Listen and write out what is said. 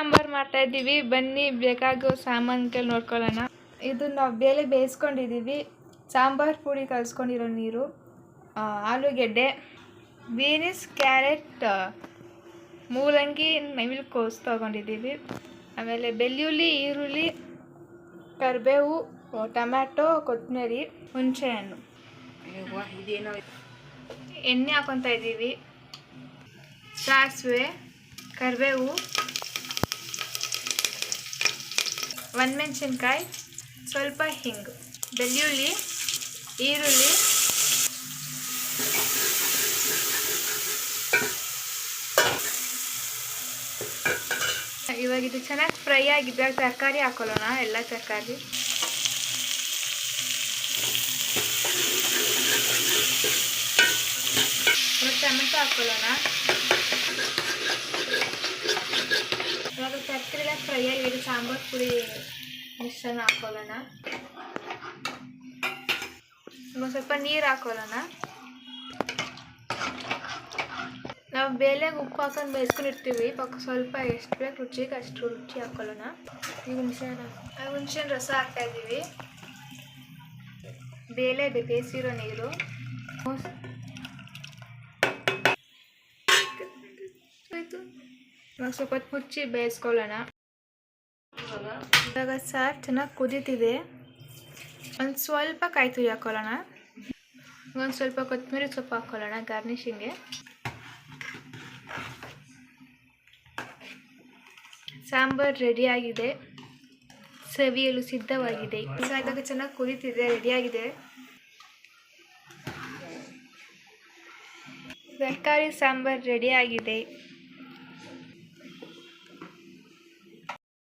ಸಾಂಬಾರು ಮಾಡ್ತಾ ಇದ್ದೀವಿ. ಬನ್ನಿ ಬೇಕಾಗೋ ಸಾಮಾನುಗಳು ನೋಡ್ಕೊಳ್ಳೋಣ. ಇದು ನಾವು ಬೇಳೆ ಬೇಯಿಸ್ಕೊಂಡಿದ್ದೀವಿ. ಸಾಂಬಾರು ಪುಡಿ ಕಲಿಸ್ಕೊಂಡಿರೋ ನೀರು ಆಲೂಗೆಡ್ಡೆ ಬೀನಿಸ್ ಕ್ಯಾರೆಟ್ ಮೂಲಂಗಿ ನವಿಲು ಕೋಸು ತೊಗೊಂಡಿದ್ದೀವಿ. ಆಮೇಲೆ ಬೆಳ್ಳುಳ್ಳಿ ಈರುಳ್ಳಿ ಕರಿಬೇವು ಟೊಮ್ಯಾಟೊ ಕೊತ್ತಂಬರಿ ಹುಣಸೆಹಣ್ಣು. ಇದೇನೋ ಎಣ್ಣೆ ಹಾಕೊತಾ ಇದ್ದೀವಿ. ಸಾಸಿವೆ ಕರಿಬೇವು ಒಣಮೆಣಸಿನ್ಕಾಯಿ, ಸ್ವಲ್ಪ ಹಿಂಗು, ಬೆಳ್ಳುಳ್ಳಿ, ಈರುಳ್ಳಿ, ಇವಾಗ ಇದು ಚೆನ್ನಾಗಿ ಫ್ರೈ ಆಗಿದ್ದಾಗ ತರಕಾರಿ ಹಾಕೊಳ್ಳೋಣ, ಎಲ್ಲ ತರಕಾರಿ. ಟೊಮೆಟೊ ಹಾಕೊಳ್ಳೋಣ ಇವಾಗ ತರಕಾರಿ ಎಲ್ಲ ಫ್ರೈ ಆಗಿದೆ ಸಾಂಬಾರು ಪುಡಿ ಮಿಶ್ರಣ ಹಾಕೊಳ್ಳೋಣ. ಸ್ವಲ್ಪ ನೀರು ಹಾಕೊಳ್ಳೋಣ. ನಾವು ಬೇಲೆಗೆ ಉಪ್ಪು ಹಾಕೊಂಡು ಬೇಯಿಸ್ಕೊಂಡಿರ್ತೀವಿ ಪಕ್ಕ ಸ್ವಲ್ಪ ಎಷ್ಟು ಬೇಕು ರುಚಿಗೆ ಅಷ್ಟು ರುಚಿ ಹಾಕೊಳ್ಳೋಣ. ಈಗ ಹುಣಸೆ ಹುಣ್ಸೆಹಣ್ಣು ರಸ ಹಾಕ್ತಾ ಇದ್ದೀವಿ. ಬೇಳೆ ಬೇ- ಬೇಯಿಸಿರೋ ನೀರು. ಆಯಿತು. ಸ್ವಲ್ಪ ಹೊತ್ತು ಬೇಯಿಸ್ಕೊಳ್ಳೋಣ. ಇವಾಗ ಸಾರು ಚೆನ್ನಾಗಿ ಕುದೀತಿದೆ. ಒಂದು ಸ್ವಲ್ಪ ಕಾಯಿ ತುರಿ ಹಾಕೊಳ್ಳೋಣ. ಒಂದು ಸ್ವಲ್ಪ ಕೊತ್ತಂಬರಿ ಸೊಪ್ಪು ಹಾಕ್ಕೊಳ್ಳೋಣ ಗಾರ್ನಿಷಿಂಗ್ಗೆ ಸಾಂಬಾರು ರೆಡಿಯಾಗಿದೆ ಸವಿಯಲು ಸಿದ್ಧವಾಗಿದೆ. ಇವಾಗ ಚೆನ್ನಾಗಿ ಕುದೀತಿದೆ ರೆಡಿಯಾಗಿದೆ ತರಕಾರಿ ಸಾಂಬಾರು ರೆಡಿಯಾಗಿದೆ